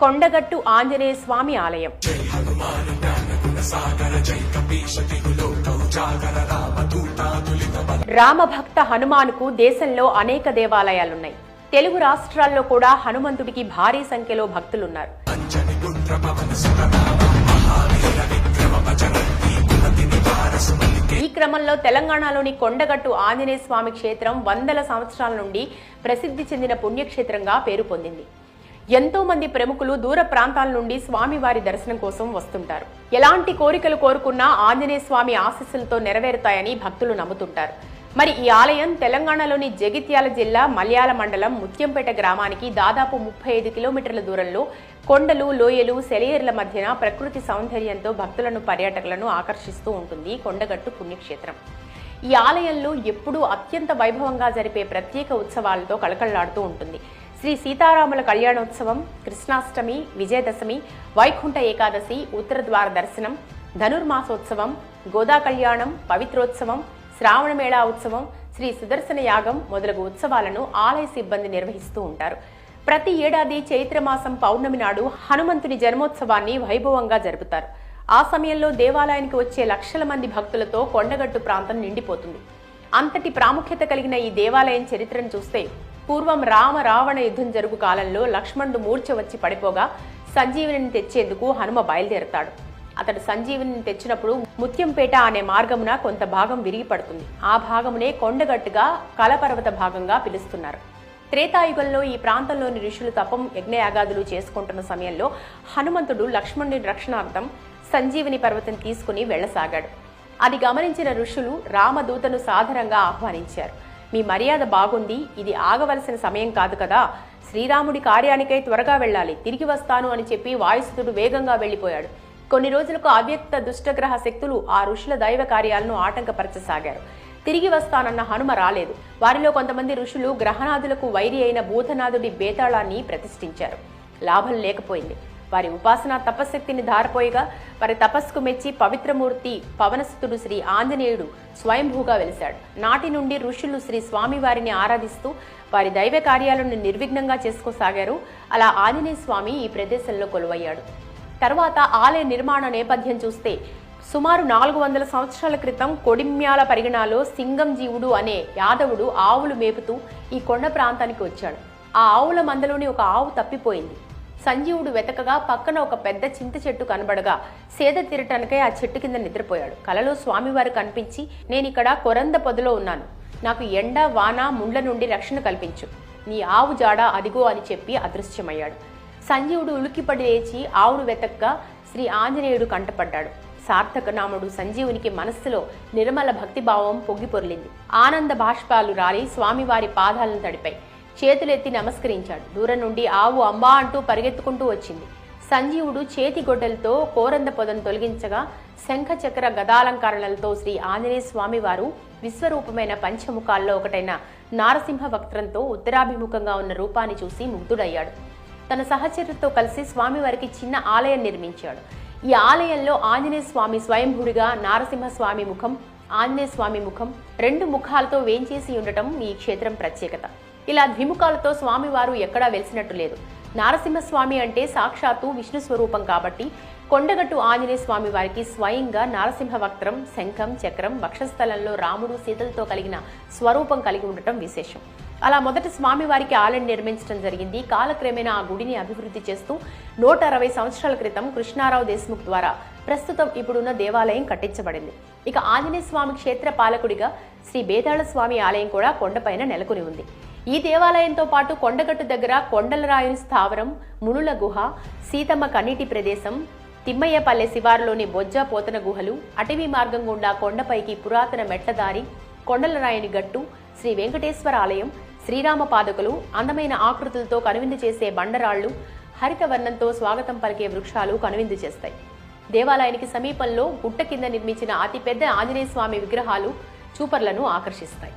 కొండగట్టు ఆంజనేయ స్వామి ఆలయం. రామభక్త హనుమానుకు దేశంలో అనేక దేవాలయాలున్నాయి. తెలుగు రాష్ట్రాల్లో కూడా హనుమంతుడికి భారీ సంఖ్యలో భక్తులున్నారు. ఈ క్రమంలో తెలంగాణలోని కొండగట్టు ఆంజనేయ స్వామి క్షేత్రం వందల సంవత్సరాల నుండి ప్రసిద్ధి చెందిన పుణ్యక్షేత్రంగా పేరు పొందింది. ఎంతో మంది ప్రముఖులు దూర ప్రాంతాల నుండి స్వామివారి దర్శనం కోసం వస్తుంటారు. ఎలాంటి కోరికలు కోరుకున్నా ఆంజనేయ స్వామి ఆశీస్సులతో నెరవేరుతాయని భక్తులు నమ్ముతుంటారు. మరి ఈ ఆలయం తెలంగాణలోని జగిత్యాల జిల్లా మలయాళ మండలం ముత్యంపేట గ్రామానికి దాదాపు ముప్పై ఐదు కిలోమీటర్ల దూరంలో కొండలు లోయలు సెలయేర్ల మధ్యన ప్రకృతి సౌందర్యంతో భక్తులను పర్యాటకులను ఆకర్షిస్తూ ఉంటుంది కొండగట్టు పుణ్యక్షేత్రం. ఈ ఆలయంలో ఎప్పుడూ అత్యంత వైభవంగా జరిపే ప్రత్యేక ఉత్సవాలతో కళకళలాడుతూ ఉంటుంది. శ్రీ సీతారాముల కళ్యాణోత్సవం కృష్ణాష్టమి విజయదశమి వైకుంఠ ఏకాదశి ఉత్తరద్వార దర్శనం ధనుర్మాసోత్సవం గోదా కళ్యాణం పవిత్రోత్సవం శ్రావణమేళా ఉత్సవం శ్రీ సుదర్శన యాగం మొదలగు ఉత్సవాలను ఆలయ సిబ్బంది నిర్వహిస్తూ ఉంటారు. ప్రతి ఏడాది చైత్రమాసం పౌర్ణమి నాడు హనుమంతుని జన్మోత్సవాన్ని వైభవంగా జరుపుతారు. ఆ సమయంలో దేవాలయానికి వచ్చే లక్షల మంది భక్తులతో కొండగట్టు ప్రాంతం నిండిపోతుంది. అంతటి ప్రాముఖ్యత కలిగిన ఈ దేవాలయం చరిత్రను చూస్తే పూర్వం రామ రావణ యుద్ధం జరుగు కాలంలో లక్ష్మణుడు మూర్ఛ వచ్చి పడిపోగా సంజీవిని తెచ్చేందుకు హనుమ బయలుదేరతాడు. అతడు సంజీవిని తెచ్చినప్పుడు ముత్యంపేట అనే మార్గమున కొంత భాగం విరిగి పడుతుంది. ఆ భాగమునే కొండగట్టుగా కలపర్వత భాగంగా పిలుస్తున్నారు. త్రేతాయుగంలో ఈ ప్రాంతంలోని ఋషులు తపం యజ్ఞయాగాదులు చేసుకుంటున్న సమయంలో హనుమంతుడు లక్ష్మణుని రక్షణార్థం సంజీవిని పర్వతం తీసుకుని వెళ్ళసాగాడు అది గమనించిన ఋషులు రామదూతను సాదరంగా ఆహ్వానించారు. మీ మర్యాద బాగుంది ఇది ఆగవలసిన సమయం కాదు కదా. శ్రీరాముడి కార్యానికై త్వరగా వెళ్ళాలి తిరిగి వస్తాను అని చెప్పి వాయుసుతుడు వేగంగా వెళ్ళిపోయాడు కొన్ని రోజులకు అవ్యక్త దుష్టగ్రహ శక్తులు ఆ ఋషుల దైవ కార్యాలను ఆటంకపరచసాగారు. తిరిగి వస్తానన్న హనుమ రాలేదు. వారిలో కొంతమంది ఋషులు గ్రహనాథులకు వైరి అయిన భూతనాథుడి బేతాళాన్ని ప్రతిష్ఠించారు. లాభం లేకపోయింది. వారి ఉపాసన తపశక్తిని ధారపోయగా వారి తపస్సుకు మెచ్చి పవిత్రమూర్తి పవనసుతుడు శ్రీ ఆంజనేయుడు స్వయంభూగా వెలిశాడు. నాటి నుండి ఋషులు శ్రీ స్వామివారిని ఆరాధిస్తూ వారి దైవ కార్యాలను నిర్విఘ్నంగా చేసుకోసాగారు. అలా ఆంజనేయ స్వామి ఈ ప్రదేశంలో కొలువయ్యాడు. తర్వాత ఆలయ నిర్మాణ నేపథ్యం చూస్తే సుమారు నాలుగు వందల సంవత్సరాల క్రితం కొడిమ్యాల పరిగణాలో సింగం జీవుడు అనే యాదవుడు ఆవులు మేపుతూ ఈ కొండ ప్రాంతానికి వచ్చాడు. ఆ ఆవుల మందలోని ఒక ఆవు తప్పిపోయింది. సంజీవుడు వెతకగా పక్కన ఒక పెద్ద చింత చెట్టు కనబడగా సేద తీరటానికై ఆ చెట్టు కింద నిద్రపోయాడు. కలలో స్వామివారు కనిపించి నేనిక్కడ కొరంద పొదలో ఉన్నాను. నాకు ఎండ వాన ముండ్ల నుండి రక్షణ కల్పించు. నీ ఆవు జాడ అదిగో అని చెప్పి అదృశ్యమయ్యాడు. సంజీవుడు ఉలికిపడి లేచి ఆవును వెతక్క శ్రీ ఆంజనేయుడు కంటపడ్డాడు. సార్థక నాముడు సంజీవునికి మనస్సులో నిర్మల భక్తిభావం పొంగిపొర్లింది ఆనంద బాష్పాలు రాలి స్వామివారి పాదాలను తడిపాయి. చేతులెత్తి నమస్కరించాడు. దూరం నుండి ఆవు అంబా అంటూ పరిగెత్తుకుంటూ వచ్చింది. సంజీవుడు చేతి గొడ్డలతో కోరంద పొదను తొలగించగా శంఖ చక్ర గదాలంకరణలతో శ్రీ ఆంజనేయ స్వామి వారు విశ్వరూపమైన పంచముఖాల్లో ఒకటైన నారసింహ వక్త్రంతో ఉత్తరాభిముఖంగా ఉన్న రూపాన్ని చూసి ముగ్ధుడయ్యాడు. తన సహచరులతో కలిసి స్వామివారికి చిన్న ఆలయం నిర్మించాడు. ఈ ఆలయంలో ఆంజనేయ స్వామి స్వయంభూడిగా నారసింహ స్వామి ముఖం ఆంజనేయ స్వామి ముఖం రెండు ముఖాలతో వేంచేసి ఉండటం ఈ క్షేత్రం ప్రత్యేకత. ఇలా ద్విముఖాలతో స్వామివారు ఎక్కడా వెలిసినట్టు లేదు. నారసింహస్వామి అంటే సాక్షాత్తు విష్ణు స్వరూపం కాబట్టి కొండగట్టు ఆంజనేయ స్వామి వారికి స్వయంగా నారసింహ వక్త్రం శంఖం చక్రం వక్షస్థలంలో రాముడు సీతలతో కలిగిన స్వరూపం కలిగి ఉండటం విశేషం. అలా మొదట స్వామివారికి ఆలయం నిర్మించడం జరిగింది. కాలక్రమేణా ఆ గుడిని అభివృద్ధి చేస్తూ నూట అరవై సంవత్సరాల క్రితం కృష్ణారావు దేశ్ముఖ్ ద్వారా ప్రస్తుతం ఇప్పుడున్న దేవాలయం కట్టించబడింది. ఇక ఆంజనేయ స్వామి క్షేత్ర పాలకుడిగా శ్రీ బేతాళ స్వామి ఆలయం కూడా కొండపైన నెలకొని ఉంది. ఈ దేవాలయంతో పాటు కొండగట్టు దగ్గర కొండలరాయుని స్థావరం మునుల గుహ సీతమ్మ కన్నీటి ప్రదేశం తిమ్మయ్యపల్లె శివారులోని బొజ్జ పోతన గుహలు అటవీ మార్గం గుండా కొండపైకి పురాతన మెట్లదారి కొండలరాయుని గట్టు శ్రీ వెంకటేశ్వర ఆలయం శ్రీరామ పాదకులు అందమైన ఆకృతులతో కనువిందు చేసే బండరాళ్ళు హరిత వర్ణంతో స్వాగతం పలికే వృక్షాలు కనువిందు చేస్తాయి. దేవాలయానికి సమీపంలో గుట్ట కింద నిర్మించిన అతిపెద్ద ఆంజనేయ స్వామి విగ్రహాలు చూపర్లను ఆకర్షిస్తాయి.